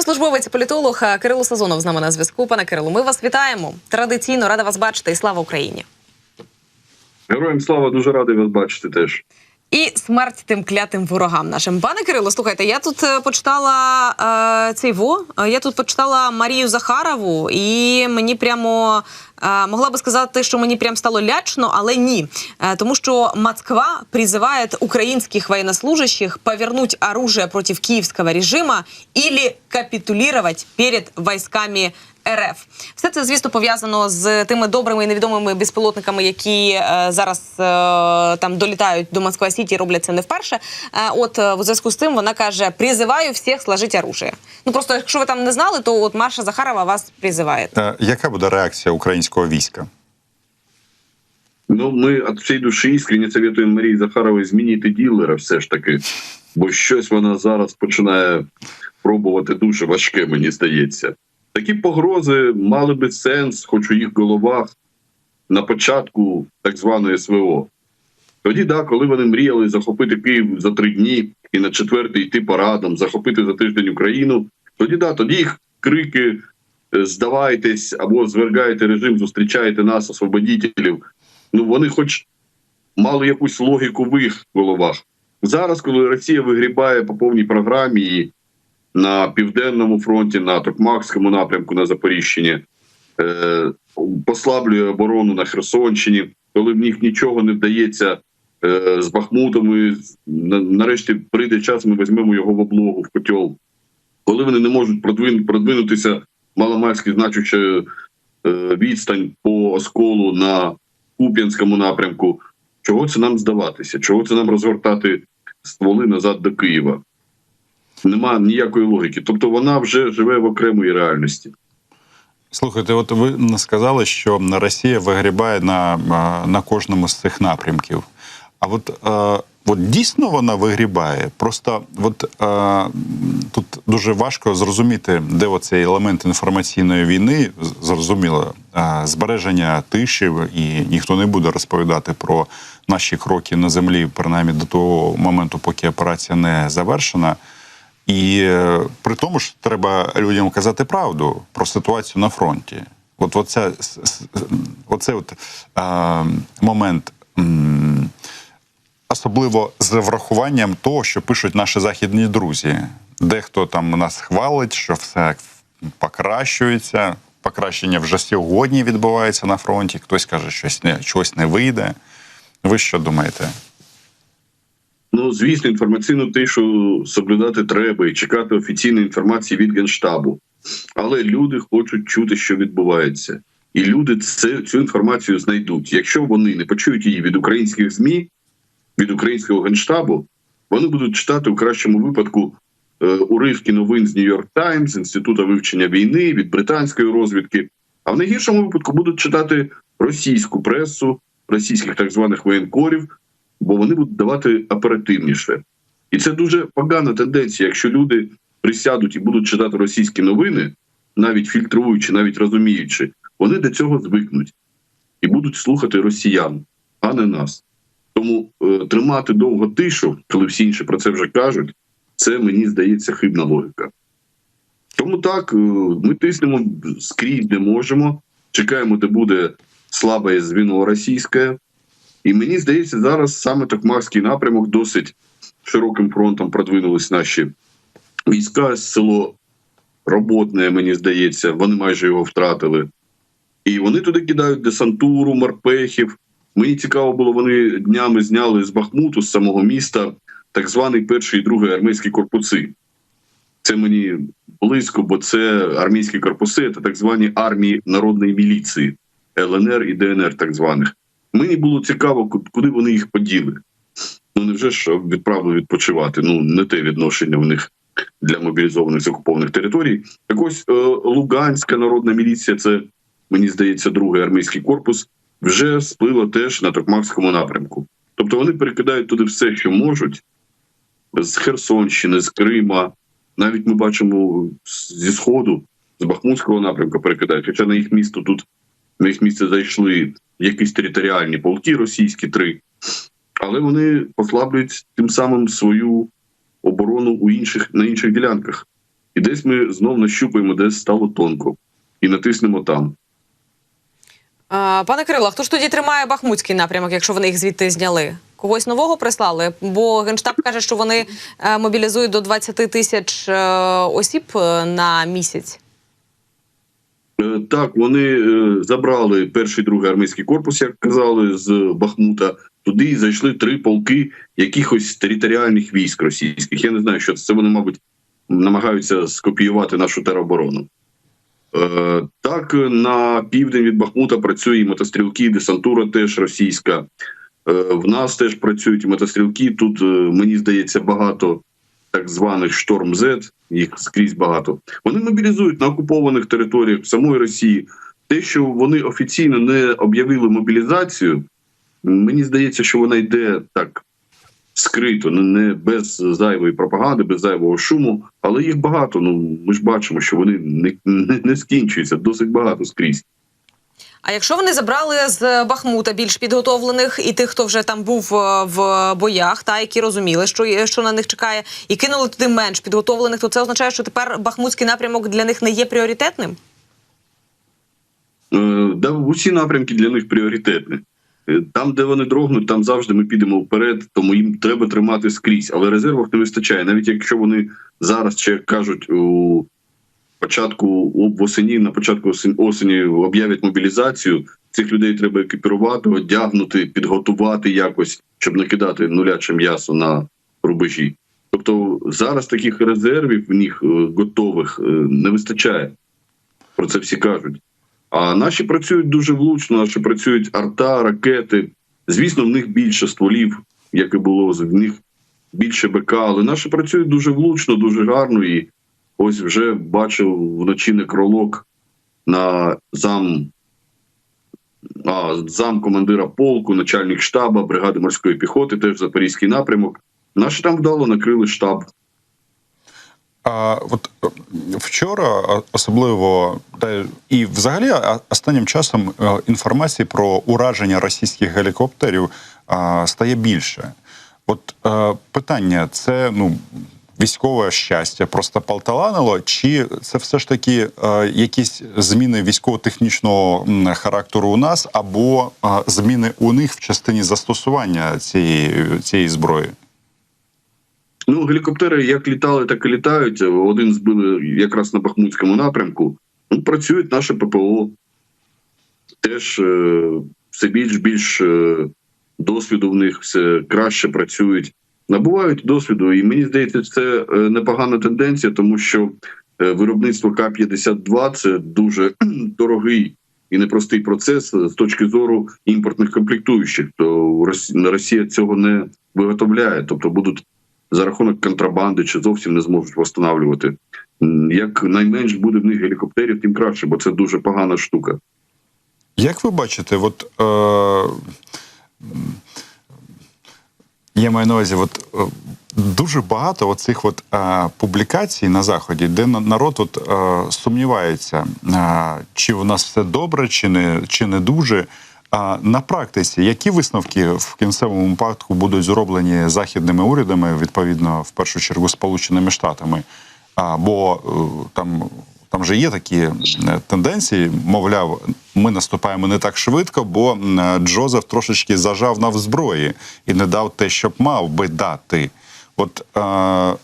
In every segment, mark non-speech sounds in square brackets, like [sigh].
Військовослужбовець політолог е, Кирило Сазонов з нами на зв'язку. Пане Кирило, ми вас вітаємо. Традиційно рада вас бачити і слава Україні. Героям слава дуже радий вас бачити теж. І смерть тим клятим ворогам нашим. Пане Кирило, слухайте, я тут е, почитала е, цей во. е, Я тут почитала Марію Захарову, і мені прямо е, могла би сказати, що мені прям стало лячно, але ні. Е, тому що Москва призиває українських военнослужащих повернуть оружие проти київського режима или капітулювати перед військами РФ. Все це, звісно, пов'язано з тими добрими і невідомими безпілотниками, які е, зараз е, там долітають до Москва Сіті, роблять це не вперше. Е, от е, в зв'язку з тим вона каже: призиваю всіх сложити оружие. Ну просто, якщо ви там не знали, то от Маша Захарова вас призиває. Е, Яка буде реакція українського війська? Ну, ми від всієї душі іскренне советуємо Марії Захаровій змінити ділера все ж таки, бо щось вона зараз починає пробувати дуже важке, мені здається. Такі погрози мали би сенс, хоч у їх головах на початку так званої СВО. Тоді, да, коли вони мріяли захопити Київ за три дні і на четвертий йти парадом, захопити за тиждень Україну, тоді да, тоді їх крики е, здавайтесь або звергайте режим, зустрічайте нас, освободітелів. Ну вони хоч мали якусь логіку в їх головах. Зараз, коли Росія вигрібає по повній програмі і на південному фронті, на Токмакському напрямку на Запоріжчині, е, послаблює оборону на Херсонщині, коли в них нічого не вдається е, з Бахмутом, і нарешті прийде час, ми візьмемо його в облогу в котел. Коли вони не можуть продвинутися маломальськи значуча е, відстань по осколу на Куп'янському напрямку, чого це нам здаватися? Чого це нам розгортати стволи назад до Києва? Нема ніякої логіки. Тобто вона вже живе в окремій реальності. Слухайте, от ви сказали, що Росія вигрібає на, на кожному з цих напрямків. А от, е, от дійсно вона вигрібає. Просто от, е, тут дуже важко зрозуміти, де оцей елемент інформаційної війни, зрозуміло, е, збереження тиші, і ніхто не буде розповідати про наші кроки на землі, принаймні до того моменту, поки операція не завершена. І е, при тому ж треба людям казати правду про ситуацію на фронті. От оце, оце от, е, момент, особливо з врахуванням того, що пишуть наші західні друзі. Дехто там нас хвалить, що все покращується. Покращення вже сьогодні відбувається на фронті. Хтось каже, що щось не, щось не вийде. Ви що думаєте? Ну, звісно, інформаційну тишу соблюдати треба і чекати офіційної інформації від Генштабу. Але люди хочуть чути, що відбувається. І люди це, цю інформацію знайдуть. Якщо вони не почують її від українських ЗМІ, від українського генштабу, вони будуть читати у кращому випадку е, уривки новин з Нью-Йорк Таймс, Інституту вивчення війни, від британської розвідки. А в найгіршому випадку будуть читати російську пресу, російських так званих воєнкорів, бо вони будуть давати оперативніше. І це дуже погана тенденція, якщо люди присядуть і будуть читати російські новини, навіть фільтруючи, навіть розуміючи, вони до цього звикнуть і будуть слухати росіян, а не нас. Тому е, тримати довго тишу, коли всі інші про це вже кажуть, це мені здається хибна логіка. Тому так, е, ми тиснемо скрізь, де можемо, чекаємо, де буде слабе звіно російське. І мені здається, зараз саме Токмакський напрямок досить широким фронтом продвинулись наші війська. Село Роботне, мені здається, вони майже його втратили. І вони туди кидають десантуру, морпехів. Мені цікаво було, вони днями зняли з Бахмуту, з самого міста, так званий перший і другий армійські корпуси. Це мені близько, бо це армійські корпуси, це так звані армії народної міліції, ЛНР і ДНР, так званих. Мені було цікаво, ку- куди вони їх поділи. Ну невже ж відправили відпочивати? Ну не те відношення в них для мобілізованих з окупованих територій. Так ось е, Луганська народна міліція, це мені здається, другий армійський корпус, вже сплила теж на Токмакському напрямку. Тобто вони перекидають туди все, що можуть з Херсонщини, з Крима. Навіть ми бачимо зі сходу, з Бахмутського напрямку перекидають. Хоча на їх місто тут на їх місце зайшли якісь територіальні полки російські три, але вони послаблюють тим самим свою оборону у інших на інших ділянках. І десь ми знов нащупаємо, де стало тонко, і натиснемо там. Е, Пане Кирило, а хто ж тоді тримає Бахмутський напрямок, якщо вони їх звідти зняли? Когось нового прислали? Бо генштаб каже, що вони е, мобілізують до 20 тисяч е, осіб е, на місяць. Е, Так, вони е, забрали перший другий армійський корпус, як казали, з Бахмута. Туди зайшли три полки якихось територіальних військ російських. Я не знаю, що це. Вони, мабуть, намагаються скопіювати нашу тероборону. Е, Так, на південь від Бахмута працює і мотострілки, і десантура теж російська. В нас теж працюють мотострілки. Тут, мені здається, багато так званих шторм Z, їх скрізь багато. Вони мобілізують на окупованих територіях самої Росії. Те, що вони офіційно не об'явили мобілізацію, мені здається, що вона йде так скрито, не- без зайвої пропаганди, без зайвого шуму. Але їх багато. Ну ми ж бачимо, що вони не, не, не скінчуються досить багато скрізь. А якщо вони забрали з Бахмута більш підготовлених і тих, хто вже там був е, в боях, та які розуміли, що що на них чекає, і кинули туди менш підготовлених, то це означає, що тепер Бахмутський напрямок для них не є пріоритетним. Е, Да, усі напрямки для них пріоритетні. Е, Там, де вони дрогнуть, там завжди ми підемо вперед, тому їм треба тримати скрізь. Але резервів не вистачає. Навіть якщо вони зараз, ще кажуть, у початку восені, на початку осені, осені об'являть мобілізацію, цих людей треба екіпірувати, одягнути, підготувати якось, щоб не кидати нуляче м'ясо на рубежі. Тобто зараз таких резервів в них е, готових е, не вистачає. Про це всі кажуть. А наші працюють дуже влучно, наші працюють арта, ракети. Звісно, в них більше стволів, як і було, в них більше БК, але наші працюють дуже влучно, дуже гарно. І ось вже бачив вночі некролог на зам, а, зам командира полку, начальник штаба, бригади морської піхоти, теж Запорізький напрямок. Наші там вдало накрили штаб. А от е, вчора, особливо та і взагалі останнім часом е, інформації про ураження російських гелікоптерів а, стає більше. От е, питання: це ну. Військове щастя просто палталанило, чи це все ж таки е, якісь зміни військово-технічного характеру у нас, або е, зміни у них в частині застосування цієї, цієї зброї? Ну, гелікоптери як літали, так і літають. Один збили якраз на Бахмутському напрямку. Ну, працюють наше ППО. Теж е, все більш більш е, досвіду в них, все краще працюють. Набувають досвіду, і мені здається, це е, непогана тенденція, тому що е, виробництво К-52 це дуже [clears throat] дорогий і непростий процес з точки зору імпортних комплектуючих. То Росія цього не виготовляє, тобто будуть за рахунок контрабанди чи зовсім не зможуть встановлювати. Як найменш буде в них гелікоптерів, тим краще, бо це дуже погана штука. Як ви бачите, от е, я маю на увазі, от е, дуже багато оцих от е, публікацій на заході, де на- народ от е, сумнівається, е, чи у нас все добре, чи не, чи не дуже. А на практиці, які висновки в кінцевому випадку будуть зроблені західними урядами, відповідно, в першу чергу Сполученими Штатами? А, бо е, там, там же є такі е, тенденції, мовляв, ми наступаємо не так швидко, бо е, Джозеф трошечки зажав на взброї і не дав те, щоб мав би дати. От е,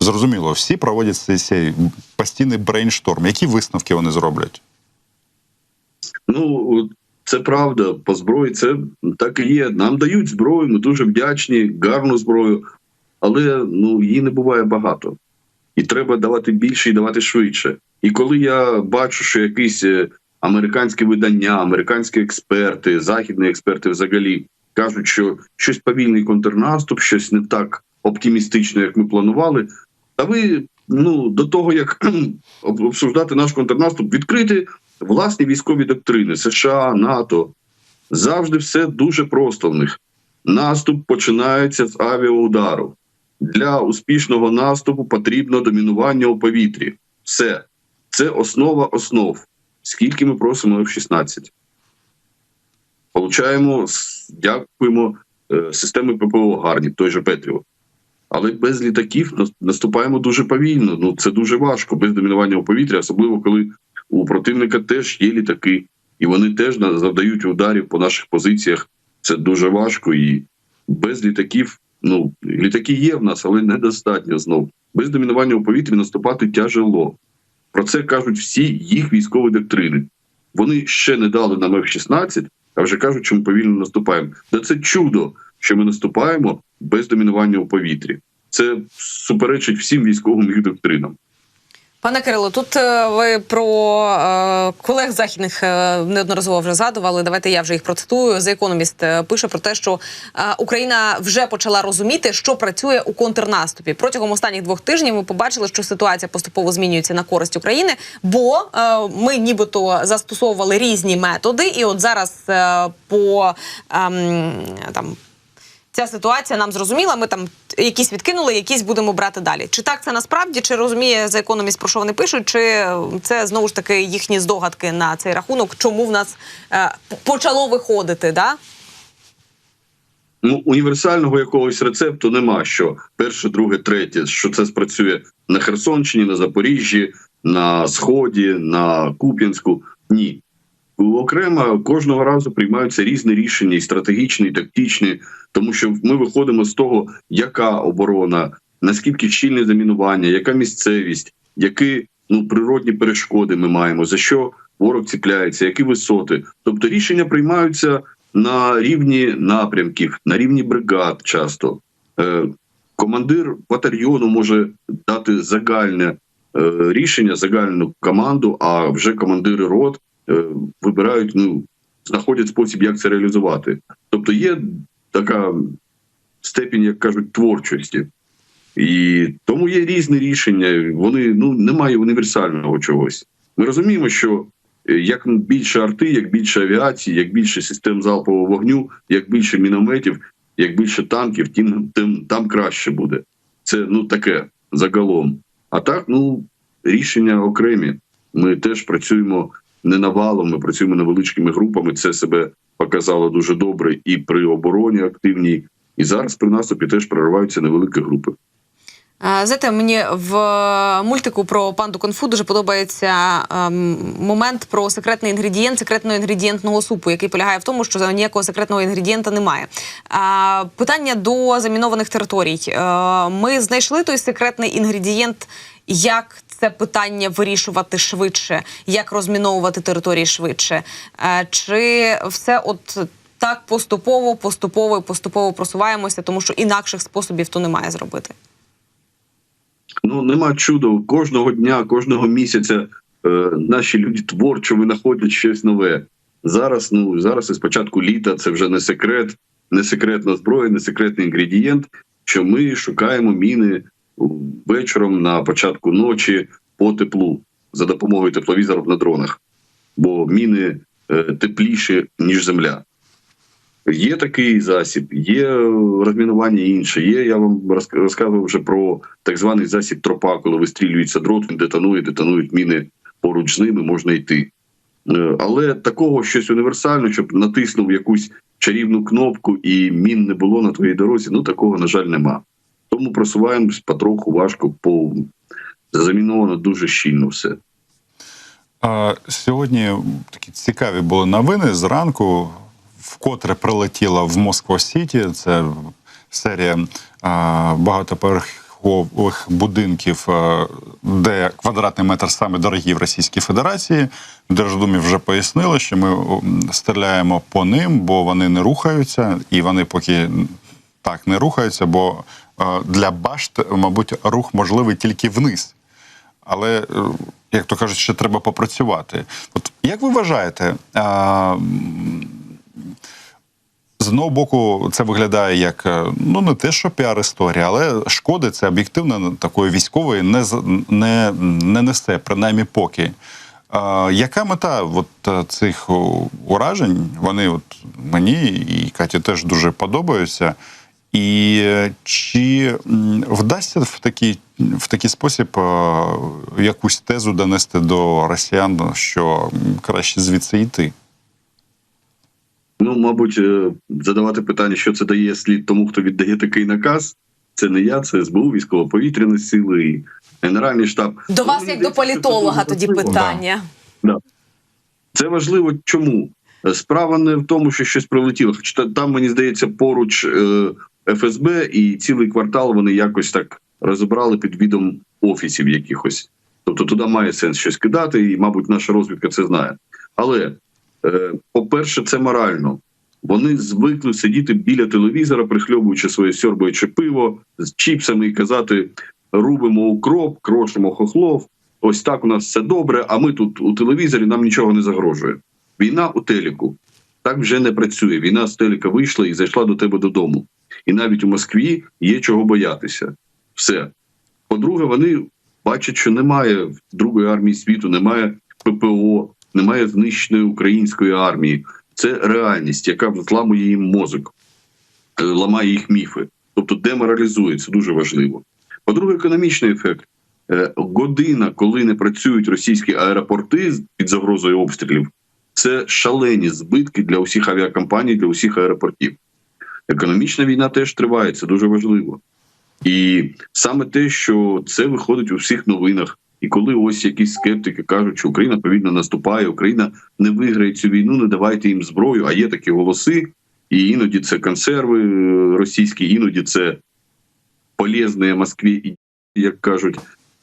зрозуміло, всі проводять цей постійний брейншторм. Які висновки вони зроблять? Ну це правда, по зброї це так і є. Нам дають зброю, ми дуже вдячні, гарну зброю, але ну її не буває багато. І треба давати більше і давати швидше. І коли я бачу, що якісь е, американські видання, американські експерти, західні експерти взагалі кажуть, що щось повільний контрнаступ, щось не так оптимістично, як ми планували. Та ви ну до того як [clears throat] обсуждати наш контрнаступ, відкрити власні військові доктрини США, НАТО. Завжди все дуже просто в них. Наступ починається з авіаудару. Для успішного наступу потрібно домінування у повітрі. Все. Це основа основ. Скільки ми просимо F-16? Получаємо, дякуємо е, системи ППО гарні, той же Петріот. Але без літаків наступаємо дуже повільно. Ну це дуже важко без домінування у повітрі, особливо коли у противника теж є літаки, і вони теж завдають ударів по наших позиціях. Це дуже важко і без літаків. Ну літаки є в нас, але недостатньо знов. Без домінування у повітрі наступати тяжело. Про це кажуть всі їх військові доктрини. Вони ще не дали нам F-16, а вже кажуть, що ми повільно наступаємо. Та це чудо, що ми наступаємо без домінування у повітрі. Це суперечить всім військовим їх доктринам. Пане Кирило, тут е, ви про е, колег західних е, неодноразово вже згадували. Давайте я вже їх процитую. The Economist пише про те, що Україна вже почала розуміти, що працює у контрнаступі. Протягом останніх двох тижнів ми побачили, що ситуація поступово змінюється на користь України, бо ми нібито застосовували різні методи, і от зараз по ем, там. Ця ситуація нам зрозуміла. Ми там якісь відкинули, якісь будемо брати далі. Чи так це насправді, чи розуміє за економіст, про що вони пишуть, чи це знову ж таки їхні здогадки на цей рахунок, чому в нас е, почало виходити? Да? Ну, універсального якогось рецепту нема, що перше, друге, третє, що це спрацює на Херсонщині, на Запоріжжі, на Сході, на Куп'янську. Ні. Окремо кожного разу приймаються різні рішення, і стратегічні, і тактичні, тому що ми виходимо з того, яка оборона, наскільки щільне замінування, яка місцевість, які ну природні перешкоди ми маємо, за що ворог ціпляється, які висоти. Тобто рішення приймаються на рівні напрямків, на рівні бригад. Часто е, командир батальйону може дати загальне е, рішення, загальну команду, а вже командири рот вибирають, ну знаходять спосіб, як це реалізувати. Тобто є така степінь, як кажуть, творчості. І тому є різні рішення. Вони ну немає універсального чогось. Ми розуміємо, що е, як більше арти, як більше авіації, як більше систем залпового вогню, як більше мінометів, як більше танків, тим, тим там краще буде. Це ну таке загалом. А так, ну рішення окремі. Ми теж працюємо не навалом, ми працюємо невеличкими групами. Це себе показало дуже добре і при обороні активній. І зараз при наступі теж прориваються невеликі групи. Е, Знаєте, мені в мультику про панду конфу дуже подобається ем, момент про секретний інгредієнт секретного інгредієнтного супу, який полягає в тому, що ніякого секретного інгредієнта немає. Е, питання до замінованих територій. Е, ми знайшли той секретний інгредієнт, як це питання вирішувати швидше, як розміновувати території швидше. Е, чи все от так поступово, поступово поступово просуваємося, тому що інакших способів то немає зробити. Ну нема чуда. Кожного дня, кожного місяця е, наші люди творчо винаходять щось нове. Зараз, ну зараз і спочатку літа це вже не секрет, не секретна зброя, не секретний інгредієнт. Що ми шукаємо міни вечором на початку ночі по теплу за допомогою тепловізорів на дронах, бо міни е, тепліші ніж земля. Є такий засіб, є розмінування інше. Є, я вам розказував вже про так званий засіб тропа, коли вистрілюється дрот, він детонує, детонують міни поруч з ними, можна йти. Е, Але такого щось універсального, щоб натиснув якусь чарівну кнопку і мін не було на твоїй дорозі, ну такого, на жаль, нема. Тому просуваємось потроху важко, по заміновано дуже щільно все. А, Сьогодні такі цікаві були новини. Зранку вкотре прилетіла в Москва Сіті. Це серія а, багатоповерхових будинків, а, де квадратний метр саме дорогі в Російській Федерації. В Держдумі вже пояснили, що ми стріляємо по ним, бо вони не рухаються, і вони поки так не рухаються, бо е, для башт, мабуть, рух можливий тільки вниз. Але, е, як то кажуть, ще треба попрацювати. От як ви вважаєте, а, з одного боку, це виглядає як е, ну не те, що піар-історія, але шкоди це об'єктивно такої військової не, не, не несе, принаймні поки. А, яка мета от, цих уражень? Вони от мені і Каті теж дуже подобаються. І е, чи вдасться в такий, в такий спосіб е, якусь тезу донести до росіян, що краще звідси йти? Ну, мабуть, е, задавати питання, що це дає слід тому, хто віддає такий наказ. Це не я, це СБУ, військово-повітряні сили, і Генеральний штаб. До вас, як до політолога, тоді питання. Це важливо чому? Справа не в тому, що щось прилетіло. Хоча там, мені здається, поруч е, ФСБ і цілий квартал вони якось так розібрали під відом офісів якихось. Тобто туди має сенс щось кидати, і, мабуть, наша розвідка це знає. Але, е, по-перше, це морально. Вони звикли сидіти біля телевізора, прихльобуючи своє сьорбаюче пиво з чіпсами і казати: рубимо укроп, крошимо хохлов. Ось так у нас все добре. А ми тут у телевізорі нам нічого не загрожує. Війна у телеку так вже не працює. Війна з телека вийшла і зайшла до тебе додому. І навіть у Москві є чого боятися. Все. По-друге, вони бачать, що немає другої армії світу, немає ППО, немає знищеної української армії. Це реальність, яка зламує їм мозок, е, ламає їх міфи. Тобто деморалізує, це дуже важливо. По-друге, економічний ефект. Е, Година, коли не працюють російські аеропорти під загрозою обстрілів, це шалені збитки для усіх авіакомпаній, для усіх аеропортів. Економічна війна теж триває, це дуже важливо. І саме те, що це виходить у всіх новинах. І коли ось якісь скептики кажуть, що Україна повільно наступає, Україна не виграє цю війну, не давайте їм зброю. А є такі голоси, і іноді це консерви е, російські, іноді це полезне Москві, як кажуть.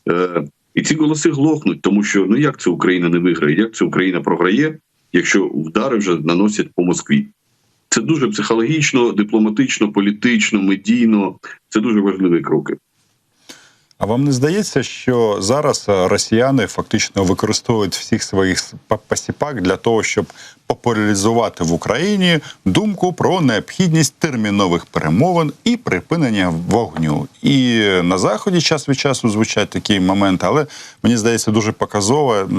Е, І ці голоси глохнуть, тому що ну як це Україна не виграє, як це Україна програє, якщо вдари вже наносять по Москві. Це дуже психологічно, дипломатично, політично, медійно. Це дуже важливі кроки. А вам не здається, що зараз е, росіяни фактично використовують всіх своїх посіпак для того, щоб популяризувати в Україні думку про необхідність термінових перемовин і припинення вогню? І на заході час від часу звучать такі моменти, але мені здається, дуже показово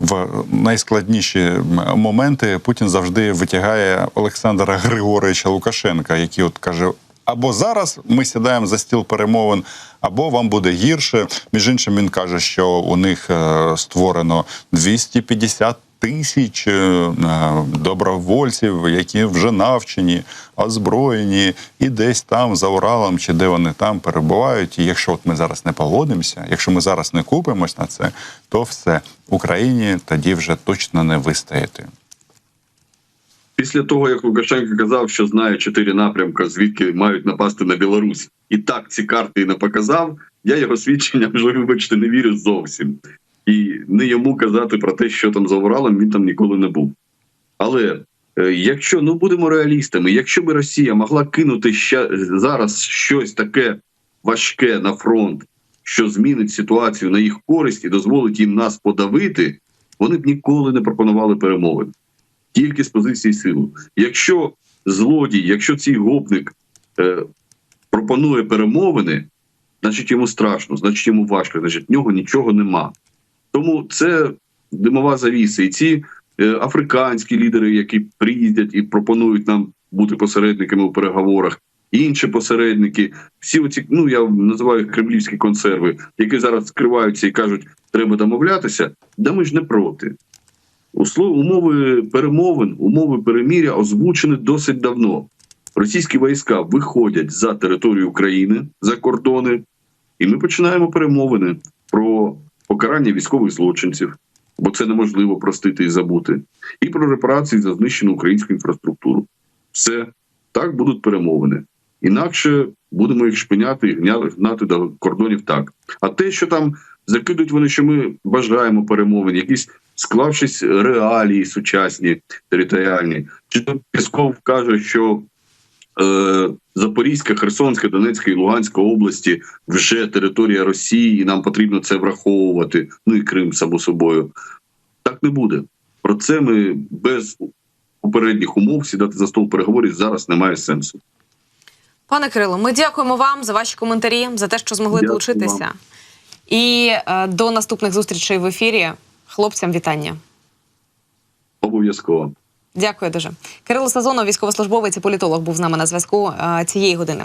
в найскладніші моменти Путін завжди витягає Олександра Григоровича Лукашенка, який от каже. Або зараз ми сідаємо за стіл перемовин, або вам буде гірше. Між іншим, він каже, що у них е, створено 250 тисяч е, е, добровольців, які вже навчені, озброєні, і десь там за Уралом чи де вони там перебувають. І якщо от ми зараз не погодимося, якщо ми зараз не купимось на це, то все Україні тоді вже точно не вистояти. Після того, як Лукашенко казав, що знає чотири напрямки, звідки мають напасти на Білорусь, і так ці карти і не показав, я його свідчення вже, вибачте, не вірю зовсім. І не йому казати про те, що там за Уралом, він там ніколи не був. Але е, якщо ну будемо реалістами, якщо би Росія могла кинути ще зараз щось таке важке на фронт, що змінить ситуацію на їх користь і дозволить їм нас подавити, вони б ніколи не пропонували перемовин тільки з позиції сили. Якщо злодій, якщо цей гопник е, пропонує перемовини, значить йому страшно, значить йому важко, значить в нього нічого нема. Тому це димова завіса. І ці е, африканські лідери, які приїздять і пропонують нам бути посередниками у переговорах, інші посередники, всі оці, ну я називаю їх кремлівські консерви, які зараз скриваються і кажуть, треба домовлятися, да ми ж не проти. Умови перемовин, умови переміря озвучені досить давно. Російські війська виходять за територію України за кордони, і ми починаємо перемовини про покарання військових злочинців, бо це неможливо простити і забути, і про репарації за знищену українську інфраструктуру. Все так будуть перемовини. Інакше будемо їх шпиняти і гнати до кордонів так. А те, що там закидують вони, що ми бажаємо перемовин, якісь склавшись реалії сучасні територіальні, чи то Пісков каже, що е, Запорізька, Херсонська, Донецька і Луганська області вже територія Росії, і нам потрібно це враховувати. Ну і Крим само собою. Так не буде. Про це ми без попередніх умов сідати за стол переговорів зараз немає сенсу. Пане Кирило, ми дякуємо вам за ваші коментарі, за те, що змогли Дякую долучитися. вам. І е, до наступних зустрічей в ефірі. Хлопцям вітання. Обов'язково. Дякую дуже. Кирило Сазонов, військовослужбовець і політолог, був з нами на зв'язку е, цієї години.